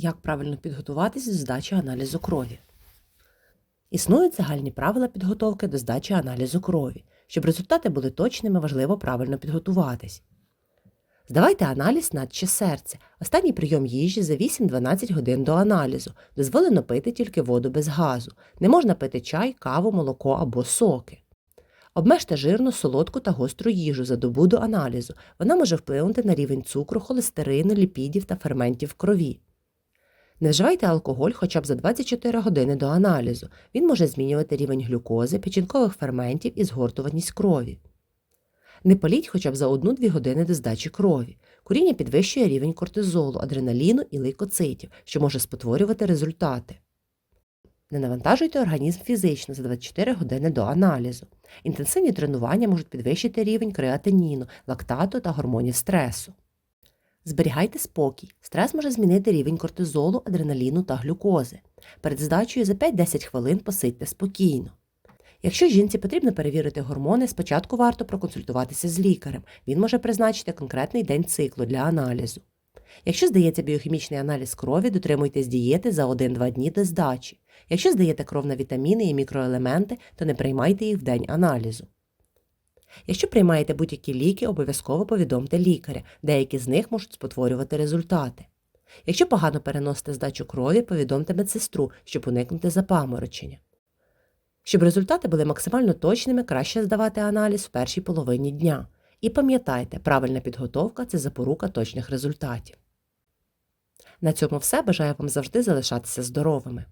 Як правильно підготуватись до здачі аналізу крові? Існують загальні правила підготовки до здачі аналізу крові. Щоб результати були точними, важливо правильно підготуватись. Здавайте аналіз на чи серце. Останній прийом їжі за 8-12 годин до аналізу. Дозволено пити тільки воду без газу. Не можна пити чай, каву, молоко або соки. Обмежте жирну, солодку та гостру їжу за добу до аналізу. Вона може вплинути на рівень цукру, холестерину, ліпідів та ферментів в крові. Не вживайте алкоголь хоча б за 24 години до аналізу. Він може змінювати рівень глюкози, печінкових ферментів і згортуваність крові. Не паліть хоча б за 1-2 години до здачі крові. Куріння підвищує рівень кортизолу, адреналіну і лейкоцитів, що може спотворювати результати. Не навантажуйте організм фізично за 24 години до аналізу. Інтенсивні тренування можуть підвищити рівень креатиніну, лактату та гормонів стресу. Зберігайте спокій. Стрес може змінити рівень кортизолу, адреналіну та глюкози. Перед здачею за 5-10 хвилин посидьте спокійно. Якщо жінці потрібно перевірити гормони, спочатку варто проконсультуватися з лікарем. Він може призначити конкретний день циклу для аналізу. Якщо здається біохімічний аналіз крові, дотримуйтесь дієти за 1-2 дні до здачі. Якщо здаєте кров на вітаміни і мікроелементи, то не приймайте їх в день аналізу. Якщо приймаєте будь-які ліки, обов'язково повідомте лікаря, деякі з них можуть спотворювати результати. Якщо погано переносите здачу крові, повідомте медсестру, щоб уникнути запаморочення. Щоб результати були максимально точними, краще здавати аналіз в першій половині дня. І пам'ятайте, правильна підготовка це запорука точних результатів. На цьому все бажаю вам завжди залишатися здоровими.